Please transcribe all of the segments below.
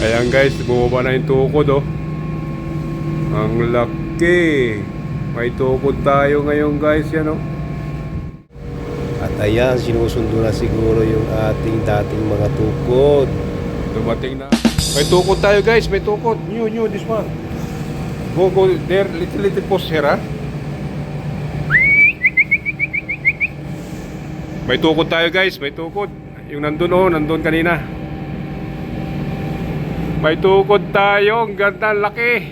Ayan guys, bumaba na yung tukod oh. Ang laki. May tukod tayo ngayon guys, yan oh. At ayan, sinusundo na siguro yung ating dating mga tukod. Dumating na. May tukod tayo guys, may tukod. New, new, this one. Go, go there, little, little pause here ha. May tukod tayo guys, may tukod. Yung nandun oh, nandun kanina. May tukod tayo, ang ganda, laki.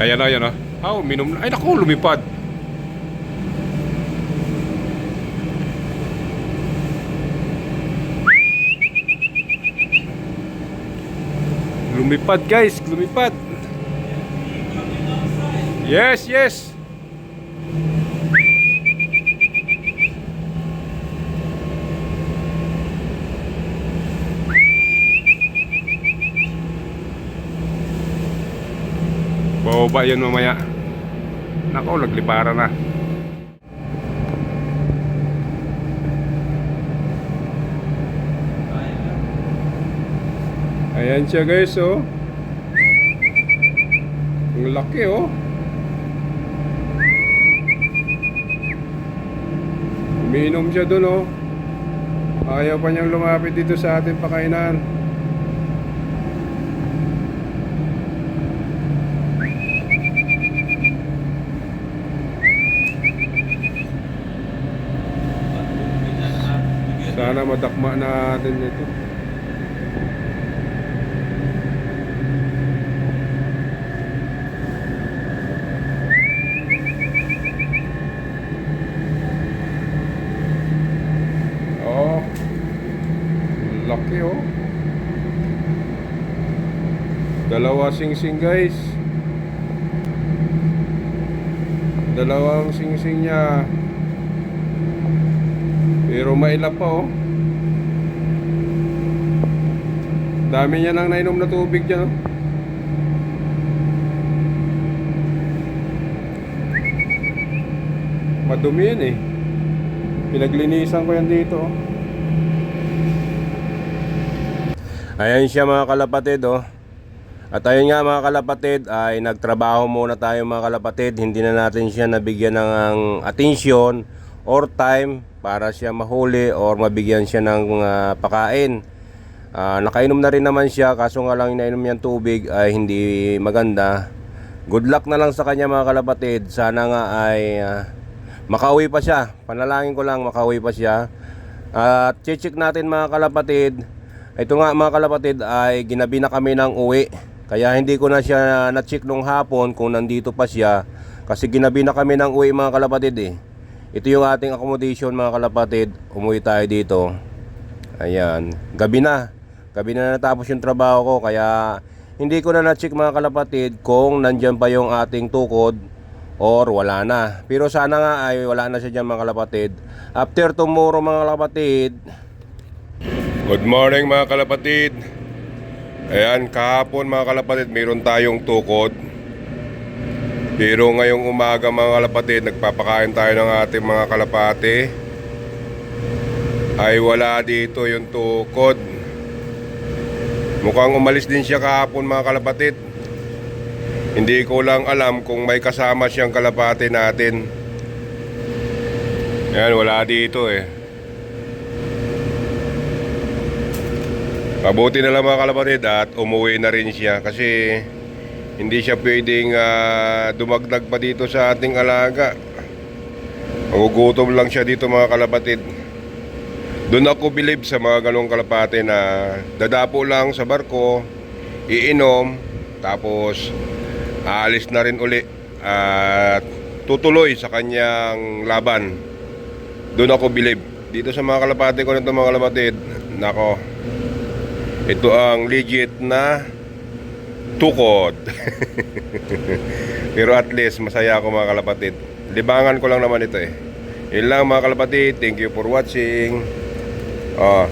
Ayan o, ayan o. Ah, uminom na. Ay naku, lumipad. Lumipad guys, lumipad. Yes, yes. Bababa yun mamaya. Nako, naglipara na. Ayan siya guys, oh. Ang laki, oh. Umiinom siya dun, oh. Ayaw pa niyang lumapit dito sa ating pakainan. Sana madakma natin ito. Oh. Laki oh. Dalawa sing-sing guys. Dalawang sing-sing niya. Pero maila pa oh. Dami niya nang nainom na tubig dyan oh. Madumi yan eh. Pinaglinisan ko yan dito oh. Ayan siya mga kalapatid oh. At ayun nga mga kalapatid ay nagtrabaho muna tayo mga kalapatid. Hindi na natin siya nabigyan ng atensyon or time para siya mahuli or mabigyan siya ng ah, pakain. Ah, nakainom na rin naman siya kaso nga lang inainom niyang tubig ay hindi maganda. Good luck na lang sa kanya mga kalapatid. Sana nga ay ah, makauwi pa siya. Panalangin ko lang makauwi pa siya. At check natin mga kalapatid. Ito nga mga kalapatid ay ginabi na kami ng uwi. Kaya hindi ko na siya na-check nung hapon kung nandito pa siya. Kasi ginabi na kami ng uwi mga kalapatid eh. Ito yung ating accommodation mga kalapatid. Umuwi tayo dito. Ayan. Gabi na. Gabi na natapos yung trabaho ko. Kaya hindi ko na na-check mga kalapatid kung nandyan pa yung ating tukod or wala na. Pero sana nga ay wala na siya dyan mga kalapatid. After tomorrow mga kalapatid. Good morning mga kalapatid. Ayan, kahapon mga kalapatid, mayroon tayong tukod. Pero ngayong umaga mga kalapatid, nagpapakain tayo ng ating mga kalapati. Ay wala dito yung tukod. Mukhang umalis din siya kahapon mga kalapatid. Hindi ko lang alam kung may kasama siyang kalapati natin. Ayan, wala dito eh. Mabuti na lang mga kalapatid at umuwi na rin siya kasi hindi siya pwedeng ah, dumagdag pa dito sa ating alaga. Magugutom lang siya dito mga kalapatid. Doon ako believe sa mga ganong kalapate na dadapo lang sa barko, iinom, tapos aalis na rin uli at tutuloy sa kanyang laban. Doon ako believe. Dito sa mga kalapate ko nito mga kalapatid, nako, ito ang legit na tukod. Pero at least masaya ako mga kalapatid. Libangan ko lang naman ito eh. Yun lang mga kalapatid. Thank you for watching. Oh.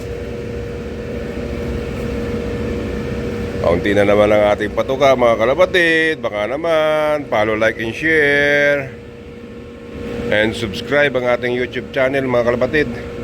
Kaunti na naman ang ating patuka mga kalapatid. Baka naman follow, like, and share. And subscribe ang ating YouTube channel mga kalapatid.